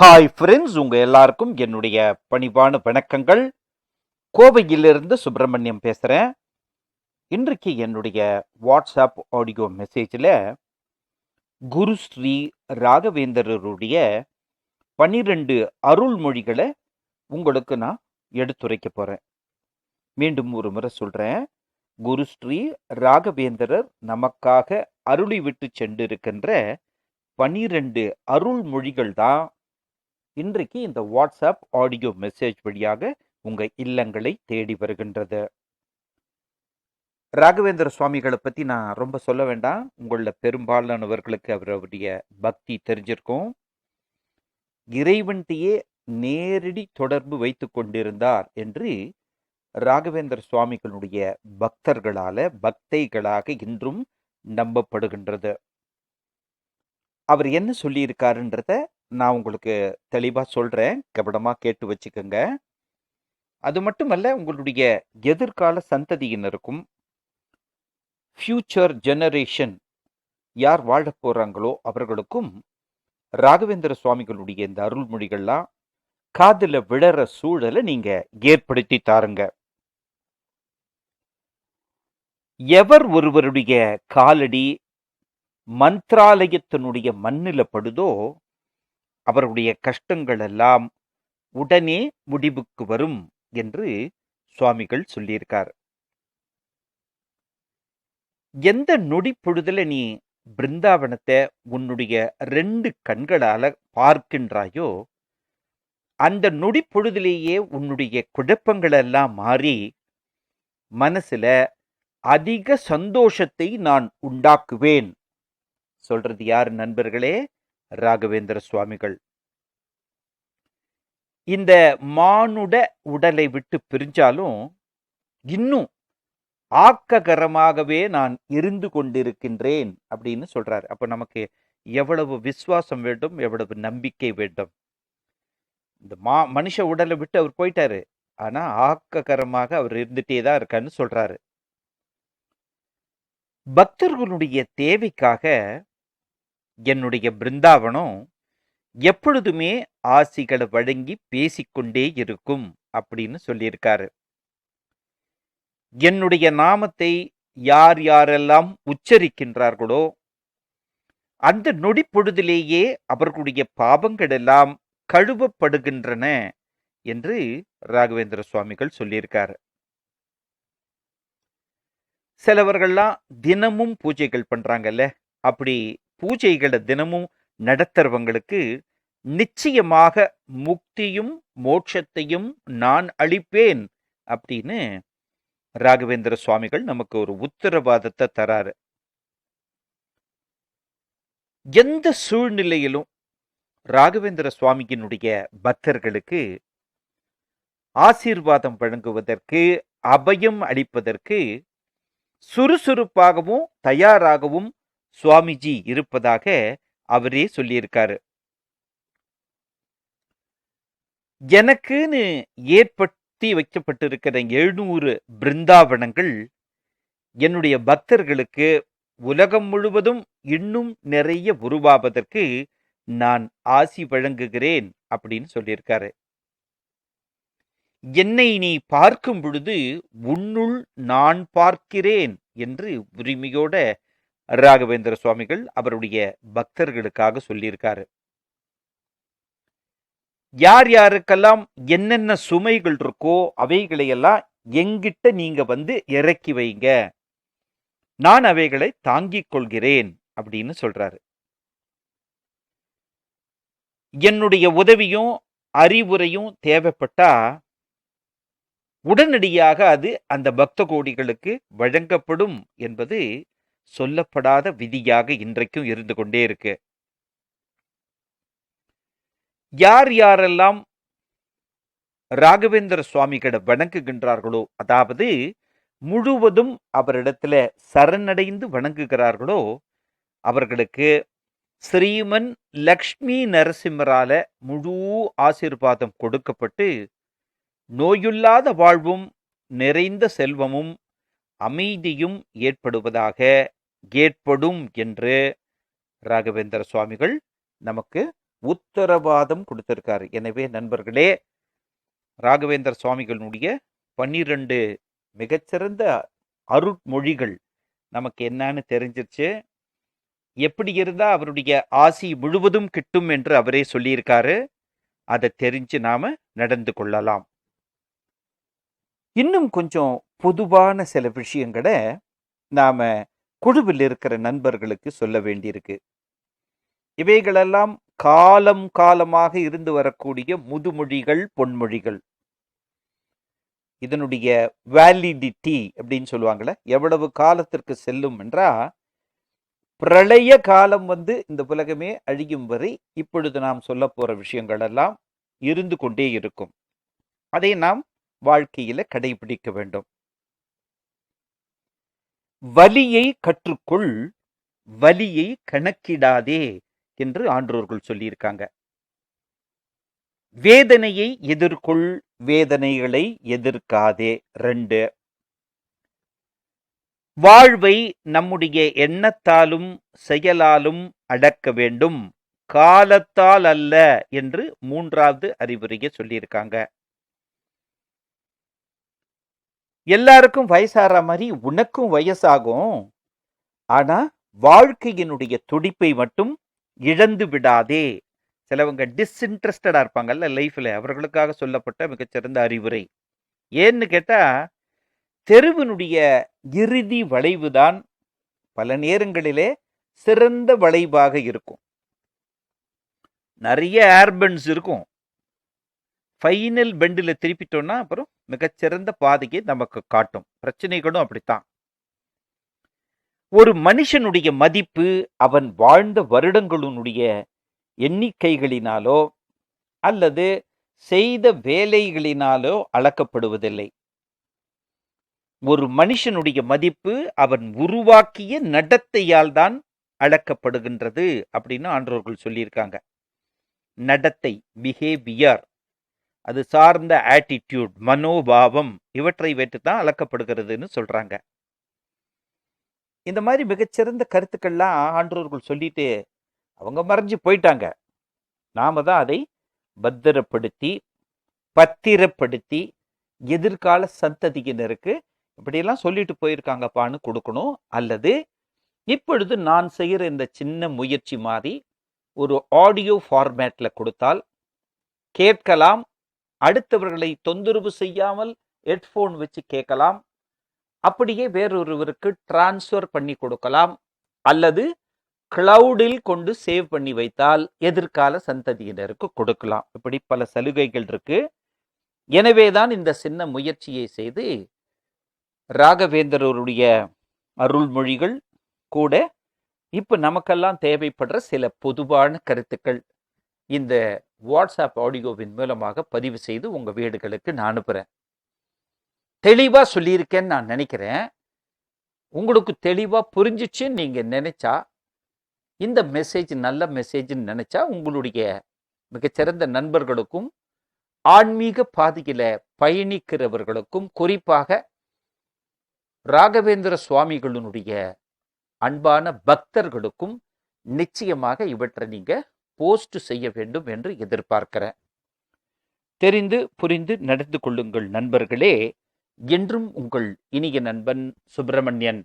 Hi friends உங்க எல்லாருக்கும் என்னுடைய பணிவான வணக்கங்கள். கோவையிலிருந்து சுப்பிரமணியம் பேசுறேன். இன்றைக்கு என்னுடைய வாட்ஸ்அப் ஆடியோ மெசேஜில் குரு ஸ்ரீ ராகவேந்தரருடைய பனிரெண்டு அருள்மொழிகளை உங்களுக்கு நான் எடுத்துரைக்க போறேன். மீண்டும் ஒரு முறை சொல்றேன். குரு ஸ்ரீ ராகவேந்தரர் நமக்காக அருளி விட்டு சென்றிருக்கின்ற பனிரெண்டு அருள்மொழிகள் தான் இன்றைக்கு இந்த வாட்ஸ்அப் ஆடியோ மெசேஜ் வழியாக உங்கள் இல்லங்களை தேடி வருகின்றது. ராகவேந்திர சுவாமிகளை பற்றி நான் ரொம்ப சொல்ல வேண்டாம். உங்களில் பெரும்பாலானவர்களுக்கு அவருடைய பக்தி தெரிஞ்சிருக்கும். இறைவன்கிட்டயே நேரடி தொடர்பு வைத்து கொண்டிருந்தார் என்று ராகவேந்திர சுவாமிகளுடைய பக்தர்களால பக்தைகளாக இன்றும் நம்பப்படுகின்றது. அவர் என்ன சொல்லியிருக்காருன்றத நான் உங்களுக்கு தெளிவாக சொல்கிறேன் கபடமாக கேட்டு வச்சுக்கோங்க. அது மட்டுமல்ல உங்களுடைய எதிர்கால சந்ததியினருக்கும் ஃபியூச்சர் ஜெனரேஷன் யார் வாழ போகிறாங்களோ அவர்களுக்கும் ராகவேந்திர சுவாமிகளுடைய இந்த அருள்மொழிகள்லாம் காதில் விழற சூழலை நீங்கள் ஏற்படுத்தி தாருங்க. எவர் ஒருவருடைய காலடி மந்த்ராலயத்தினுடைய மண்ணில் படுதோ அவருடைய கஷ்டங்கள் எல்லாம் உடனே முடிவுக்கு வரும் என்று சுவாமிகள் சொல்லியிருக்கார். எந்த நொடி பொழுதுல நீ பிருந்தாவனத்தை உன்னுடைய ரெண்டு கண்களால பார்க்கின்றாயோ அந்த நொடி பொழுதிலேயே உன்னுடைய குழப்பங்கள் எல்லாம் மாறி மனசுல அதிக சந்தோஷத்தை நான் உண்டாக்குவேன். சொல்றது யார் நண்பர்களே? ராகவேந்திர சுவாமிகள். இந்த மானுட உடலை விட்டு பிரிஞ்சாலும் இன்னும் ஆக்ககரமாகவே நான் இருந்து கொண்டிருக்கின்றேன் அப்படின்னு சொல்றாரு. அப்ப நமக்கு எவ்வளவு விசுவாசம் வேண்டும் எவ்வளவு நம்பிக்கை வேண்டும். இந்த மா மனுஷ உடலை விட்டு அவர் போயிட்டாரு. ஆனா ஆக்ககரமாக அவர் இருந்துட்டே தான் இருக்கான்னு சொல்றாரு. பக்தர்களுடைய தேவைக்காக என்னுடைய பிருந்தாவனம் எப்பொழுதுமே ஆசிகளை வழங்கி பேசிக்கொண்டே இருக்கும் அப்படின்னு சொல்லியிருக்காரு. என்னுடைய நாமத்தை யார் யாரெல்லாம் உச்சரிக்கின்றார்களோ அந்த நொடி பொழுதிலேயே அவர்களுடைய பாவங்கள் எல்லாம் கழுவப்படுகின்றன என்று ராகவேந்திர சுவாமிகள் சொல்லியிருக்காரு. சிலவர்கள்லாம் தினமும் பூஜைகள் பண்றாங்கல்ல அப்படி பூஜைகளை தினமும் நடத்துறவங்களுக்கு நிச்சயமாக முக்தியும் மோட்சத்தையும் நான் அளிப்பேன் அப்படின்னு ராகவேந்திர சுவாமிகள் நமக்கு ஒரு உத்தரவாதத்தை தராரு. எந்த சூழ்நிலையிலும் ராகவேந்திர சுவாமியினுடைய பக்தர்களுக்கு ஆசீர்வாதம் வழங்குவதற்கு அபயம் அளிப்பதற்கு சுறுசுறுப்பாகவும் தயாராகவும் சுவாமிஜி இருப்பதாக அவரே சொல்லியிருக்காரு. எனக்குன்னு ஏற்படுத்தி வைக்கப்பட்டிருக்கிற எழுநூறு பிருந்தாவனங்கள் என்னுடைய பக்தர்களுக்கு உலகம் முழுவதும் இன்னும் நிறைய உருவாவதற்கு நான் ஆசி வழங்குகிறேன் அப்படின்னு சொல்லியிருக்காரு. என்னை நீ பார்க்கும் பொழுது உன்னுள் நான் பார்க்கிறேன் என்று உரிமையோட ராகவேந்திர சுவாமிகள் அவருடைய பக்தர்களுக்காக சொல்லியிருக்காரு. யார் யாருக்கெல்லாம் என்னென்ன சுமைகள் இருக்கோ அவைகளையெல்லாம் எங்கிட்ட நீங்க வந்து இறக்கி வைங்க. நான் அவைகளை தாங்கிக் கொள்கிறேன் அப்படின்னு சொல்றாரு. என்னுடைய உதவியும் அறிவுரையும் தேவைப்பட்டா உடனடியாக அது அந்த பக்த கோடிகளுக்கு வழங்கப்படும் என்பது சொல்லப்படாத விதியாக இன்றைக்கும் இருந்து கொண்டே இருக்கு. யார் யாரெல்லாம் ராகவேந்திர சுவாமிகளை வணங்குகின்றார்களோ அதாவது முழுவதும் அவரிடத்துல சரணடைந்து வணங்குகிறார்களோ அவர்களுக்கு ஸ்ரீமன் லக்ஷ்மி நரசிம்மரால முழு ஆசீர்வாதம் கொடுக்கப்பட்டு நோயுள்ளாத வாழ்வும் நிறைந்த செல்வமும் அமைதியும் ஏற்படுவதாக ஏற்படும் என்று ராகவேந்திர சுவாமிகள் நமக்கு உத்தரவாதம் கொடுத்திருக்காரு. எனவே நண்பர்களே ராகவேந்தர் சுவாமிகளுடைய பன்னிரண்டு மிகச்சிறந்த அருட்மொழிகள் நமக்கு என்னன்னு தெரிஞ்சிருச்சு. எப்படி இருந்தால் அவருடைய ஆசி முழுவதும் கிட்டும் என்று அவரே சொல்லியிருக்காரு. அதை தெரிஞ்சு நாம் நடந்து கொள்ளலாம். இன்னும் கொஞ்சம் பொதுவான சில விஷயங்களை நாம் குழுவில் இருக்கிற நண்பர்களுக்கு சொல்ல வேண்டியிருக்கு. இவைகளெல்லாம் காலம் காலமாக இருந்து வரக்கூடிய முதுமொழிகள் பொன்மொழிகள். இதனுடைய வேலிடிட்டி அப்படின்னு சொல்லுவாங்களே எவ்வளவு காலத்திற்கு செல்லும் என்றா பிரளய காலம் வந்து இந்த உலகமே அழியும் வரை இப்பொழுது நாம் சொல்ல போற விஷயங்கள் எல்லாம் இருந்து கொண்டே இருக்கும். அதை நாம் வாழ்க்கையில கடைபிடிக்க வேண்டும். வலியை கற்றுக்கொள் வலியை கணக்கிடாதே என்று ஆன்றோர்கள் சொல்லியிருக்காங்க. வேதனையை எதிர்கொள் வேதனைகளை எதிர்க்காதே. ரெண்டு வாழ்வை நம்முடைய எண்ணத்தாலும் செயலாலும் அடக்க வேண்டும். காலத்தால் அல்ல என்று மூன்றாவது அறிவுரையை சொல்லியிருக்காங்க. எல்லாருக்கும் வயசாகிற மாதிரி உனக்கும் வயசாகும். ஆனா வாழ்க்கையினுடைய துடிப்பை மட்டும் இழந்து விடாதே. சிலவங்க டிஸ்இன்ட்ரெஸ்டடா இருப்பாங்கல்ல லைஃப்ல அவர்களுக்காக சொல்லப்பட்ட மிகச்சிறந்த அறிவுரை. ஏன்னு கேட்டா தெருவினுடைய இறுதி வளைவு தான் பல நேரங்களிலே சிறந்த வளைவாக இருக்கும். நிறைய ஏர்பென்ஸ் இருக்கும். ஃபைனல் பெண்டில் திருப்பிட்டோம்னா அப்புறம் மிகச்சிறந்த பாதையை நமக்கு காட்டும். பிரச்சனைகளும் அப்படித்தான். ஒரு மனுஷனுடைய மதிப்பு அவன் வாழ்ந்த வருடங்களுடைய எண்ணிக்கைகளினாலோ அல்லது செய்த வேலைகளினாலோ அளக்கப்படுவதில்லை. ஒரு மனுஷனுடைய மதிப்பு அவன் உருவாக்கிய நடத்தையால் தான் அளக்கப்படுகின்றது அப்படின்னு ஆன்றோர்கள் சொல்லியிருக்காங்க. நடத்தை பிஹேவியர் அது சார்ந்த ஆட்டிடியூட் மனோபாவம் இவற்றை வைத்து தான் அளக்கப்படுகிறதுன்னு சொல்கிறாங்க இந்த மாதிரி மிகச்சிறந்த கருத்துக்கள்லாம் ஆன்றோர்கள் சொல்லிட்டு அவங்க மறைஞ்சு போயிட்டாங்க. நாம தான் அதை பத்திரப்படுத்தி பத்திரப்படுத்தி எதிர்கால சந்ததியினருக்கு இப்படியெல்லாம் சொல்லிட்டு போயிருக்காங்கப்பான்னு கொடுக்கணும். அல்லது இப்பொழுது நான் செய்கிற இந்த சின்ன முயற்சி மாதிரி ஒரு ஆடியோ ஃபார்மேட்டில் கொடுத்தால் கேட்கலாம் அடுத்தவர்களை தொந்தரவு செய்யாமல் ஹெட்ஃபோன் வச்சு கேட்கலாம். அப்படியே வேறொருவருக்கு டிரான்ஸ்ஃபர் பண்ணி கொடுக்கலாம். அல்லது கிளவுடில் கொண்டு சேவ் பண்ணி வைத்தால் எதிர்கால சந்ததியினருக்கு கொடுக்கலாம். இப்படி பல சலுகைகள் இருக்கு. எனவே தான் இந்த சின்ன முயற்சியை செய்து ராகவேந்தரருடைய அருள்மொழிகள் கூட இப்போ நமக்கெல்லாம் தேவைப்படுற சில பொதுவான கருத்துக்கள். இந்த வாட்ஸ்அப் ஆடியோவின் மூலமாக பதிவு செய்து உங்க வீடுகளுக்கு நான் அனுப்புறேன். தெளிவா சொல்லியிருக்கேன்னு நான் நினைக்கிறேன். உங்களுக்கு தெளிவா புரிஞ்சிச்சுன்னு நீங்க நினைச்சா இந்த மெசேஜ் நல்ல மெசேஜ்னு நினைச்சா உங்களுடைய மிகச்சிறந்த நண்பர்களுக்கும் ஆன்மீக பாதையில பயணிக்கிறவர்களுக்கும் குறிப்பாக ராகவேந்திர சுவாமிகளினுடைய அன்பான பக்தர்களுக்கும் நிச்சயமாக இவற்றை நீங்கள் போஸ்ட் செய்ய வேண்டும் என்று எதிர்பார்க்கிறேன். தெரிந்து புரிந்து நடந்து கொள்ளுங்கள் நண்பர்களே. என்றும் உங்கள் இனிய நண்பன் சுப்பிரமணியன்